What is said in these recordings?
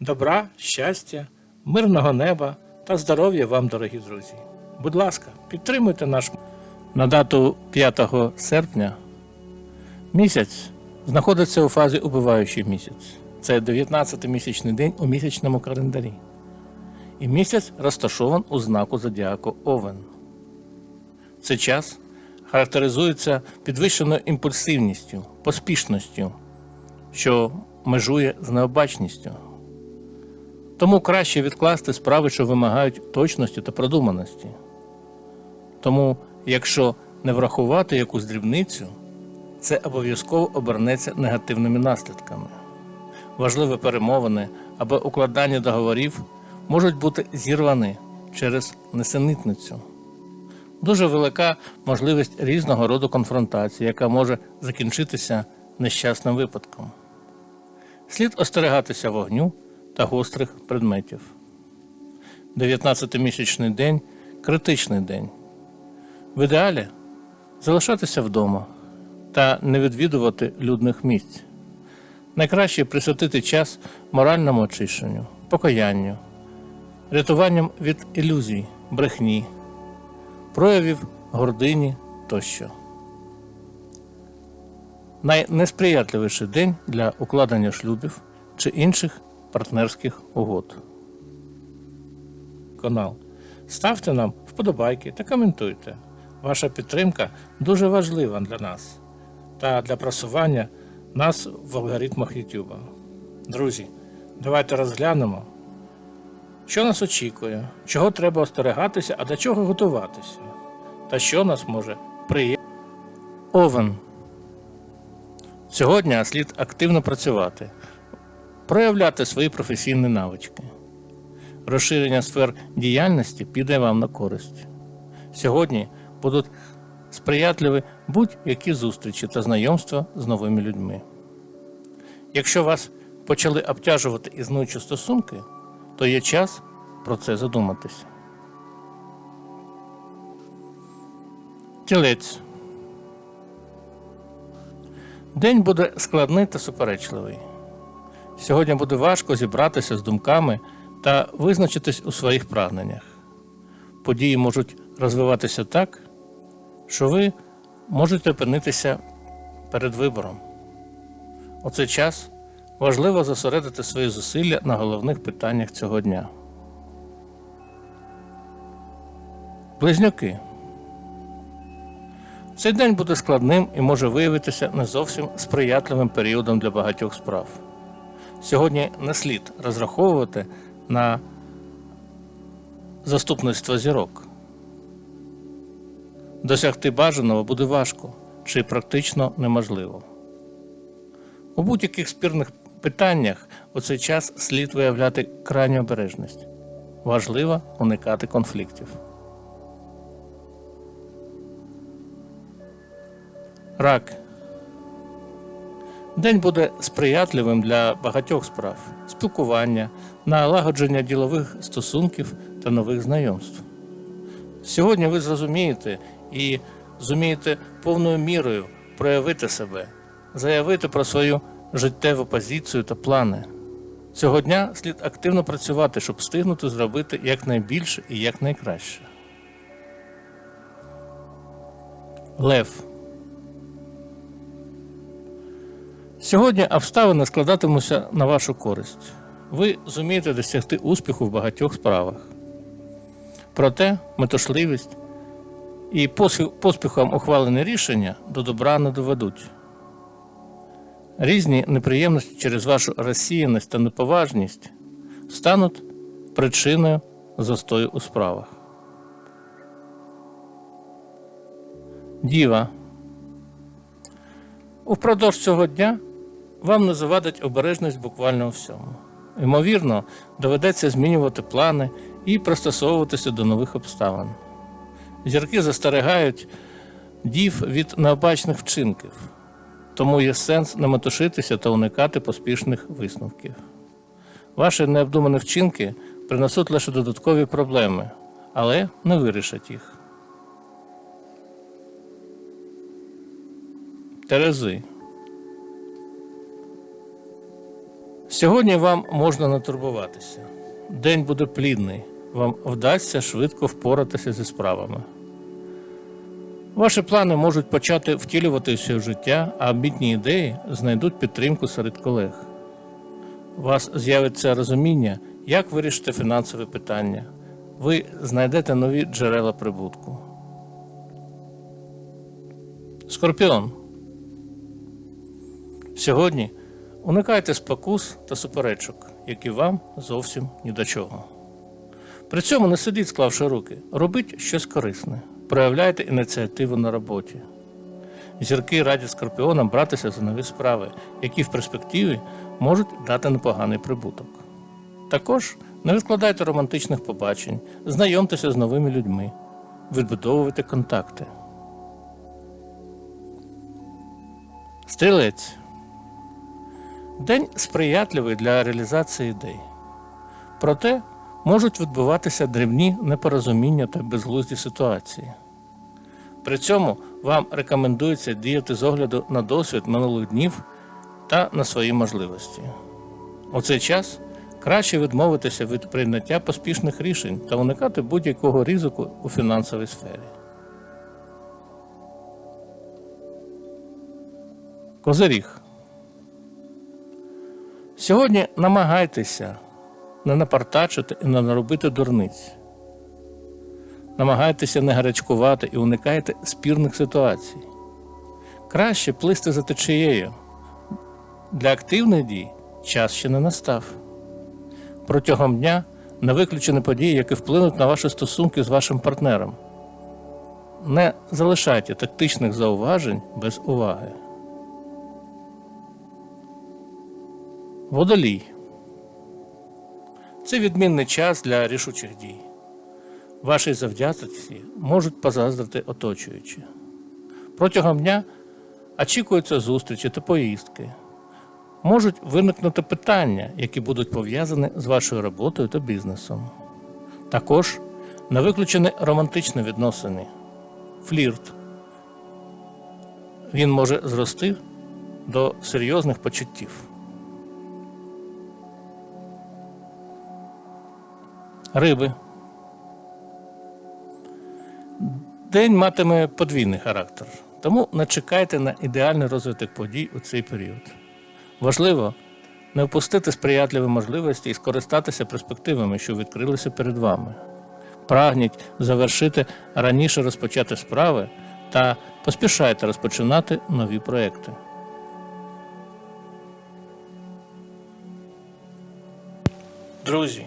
Добра, щастя, мирного неба та здоров'я вам, дорогі друзі. Будь ласка, підтримуйте наш на дату 5 серпня. Місяць знаходиться у фазі убиваючий місяць. Це 19-й місячний день у місячному календарі. І місяць розташован у знаку зодіаку Овен. Цей час характеризується підвищеною імпульсивністю, поспішністю, що межує з необачністю. Тому краще відкласти справи, що вимагають точності та продуманості. Тому, якщо не врахувати якусь дрібницю, це обов'язково обернеться негативними наслідками. Важливі перемовини або укладання договорів можуть бути зірвані через несенітницю. Дуже велика можливість різного роду конфронтації, яка може закінчитися нещасним випадком. Слід остерігатися вогню та гострих предметів. 19-місячний день критичний день. В ідеалі залишатися вдома та не відвідувати людних місць. Найкраще присвятити час моральному очищенню, покаянню, рятуванням від ілюзій, брехні, проявів гордині тощо. Найнесприятливіший день для укладення шлюбів чи інших партнерських угод. Канал. Ставте нам вподобайки та коментуйте. Ваша підтримка дуже важлива для нас та для просування нас в алгоритмах YouTube. Друзі, давайте розглянемо, що нас очікує, чого треба остерегатися, а до чого готуватися, та що нас може приємно. Овен. Сьогодні слід активно працювати, проявляти свої професійні навички. Розширення сфер діяльності піде вам на користь. Сьогодні будуть сприятливі будь-які зустрічі та знайомства з новими людьми. Якщо вас почали обтяжувати існуючі стосунки, то є час про це задуматися. Тілець. День буде складний та суперечливий. Сьогодні буде важко зібратися з думками та визначитись у своїх прагненнях. Події можуть розвиватися так, що ви можете опинитися перед вибором. У цей час важливо зосередити свої зусилля на головних питаннях цього дня. Близнюки. Цей день буде складним і може виявитися не зовсім сприятливим періодом для багатьох справ. Сьогодні не слід розраховувати на заступництво зірок. Досягти бажаного буде важко чи практично неможливо. У будь-яких спірних питаннях у цей час слід виявляти крайню обережність. Важливо уникати конфліктів. Рак. День буде сприятливим для багатьох справ спілкування, налагодження ділових стосунків та нових знайомств. Сьогодні ви зрозумієте і зумієте повною мірою проявити себе, заявити про свою життєву позицію та плани. Цього дня слід активно працювати, щоб встигнути зробити якнайбільше і якнайкраще. Лев. Сьогодні обставини складатимуться на вашу користь. Ви зумієте досягти успіху в багатьох справах. Проте метушливість і поспіхом ухвалені рішення до добра не доведуть. Різні неприємності через вашу розсіяність та неповажність стануть причиною застою у справах. Діва. Упродовж цього дня вам не завадить обережність буквально у всьому. Ймовірно, доведеться змінювати плани і пристосовуватися до нових обставин. Зірки застерігають дів від необачних вчинків, тому є сенс не метушитися та уникати поспішних висновків. Ваші необдумані вчинки принесуть лише додаткові проблеми, але не вирішать їх. Терези. Сьогодні вам можна не турбуватися. День буде плідний, вам вдасться швидко впоратися зі справами. Ваші плани можуть почати втілюватися в життя, а амбітні ідеї знайдуть підтримку серед колег. У вас з'явиться розуміння, як вирішити фінансове питання. Ви знайдете нові джерела прибутку. Скорпіон. Сьогодні уникайте спокус та суперечок, які вам зовсім ні до чого. При цьому не сидіть, склавши руки, робіть щось корисне, проявляйте ініціативу на роботі. Зірки радять скорпіонам братися за нові справи, які в перспективі можуть дати непоганий прибуток. Також не відкладайте романтичних побачень, знайомтеся з новими людьми, відбудовуйте контакти. Стрілець. День сприятливий для реалізації ідей. Проте можуть відбуватися дрібні непорозуміння та безглузді ситуації. При цьому вам рекомендується діяти з огляду на досвід минулих днів та на свої можливості. У цей час краще відмовитися від прийняття поспішних рішень та уникати будь-якого ризику у фінансовій сфері. Козиріг. Сьогодні намагайтеся не напартачити і не наробити дурниць. Намагайтеся не гарячкувати і уникайте спірних ситуацій. Краще плисти за течією. Для активних дій час ще не настав. Протягом дня не виключені події, які вплинуть на ваші стосунки з вашим партнером. Не залишайте тактичних зауважень без уваги. Водолій. Це відмінний час для рішучих дій. Вашій завзятості можуть позаздрити оточуючі. Протягом дня очікуються зустрічі та поїздки. Можуть виникнути питання, які будуть пов'язані з вашою роботою та бізнесом. Також не виключені романтичні відносини, флірт. Він може зрости до серйозних почуттів. Риби. День матиме подвійний характер, тому не чекайте на ідеальний розвиток подій у цей період. Важливо не впустити сприятливі можливості і скористатися перспективами, що відкрилися перед вами. Прагніть завершити раніше розпочати справи та поспішайте розпочинати нові проекти. Друзі,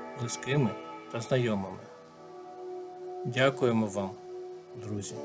близькими та знайомими. Дякуємо вам, друзі.